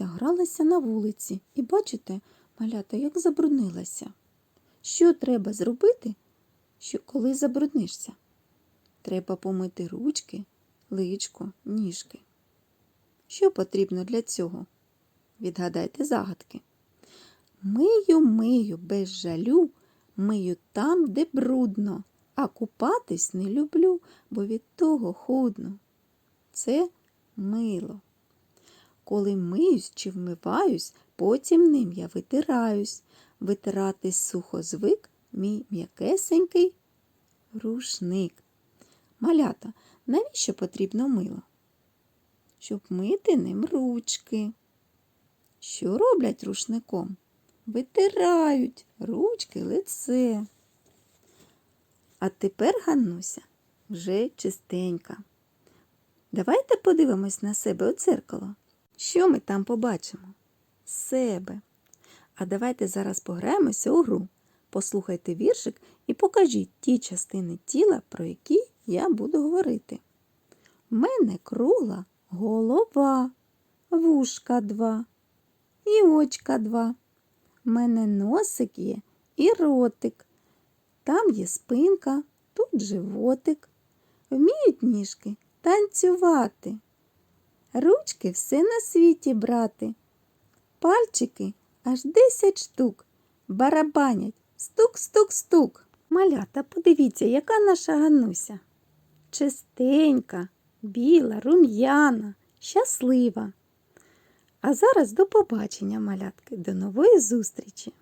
гралася на вулиці і бачите, малята, як забруднилася. Що треба зробити, що коли забруднишся? Треба помити ручки, личко, ніжки. Що потрібно для цього? Відгадайте загадки. Мию, мию без жалю, мию там, де брудно, а купатись не люблю, бо від того худно. Це мило. Коли миюсь чи вмиваюсь, потім ним я витираюсь. Витирати сухо звик мій м'якесенький рушник. Малята, навіщо потрібно мило? Щоб мити ним ручки. Що роблять рушником? Витирають ручки лице. А тепер, Ганнуся, вже чистенька. Давайте подивимось на себе у дзеркало. Що ми там побачимо? Себе. А давайте зараз пограємося у гру. Послухайте віршик і покажіть ті частини тіла, про які я буду говорити. В мене кругла голова, вушка два і очка два. В мене носик є і ротик. Там є спинка, тут животик. Вміють ніжки танцювати. Ручки все на світі брати. Пальчики аж десять штук. Барабанять стук-стук-стук. Малята, подивіться, яка наша Гануся. Чистенька, біла, рум'яна, щаслива. А зараз до побачення, малятки, до нової зустрічі!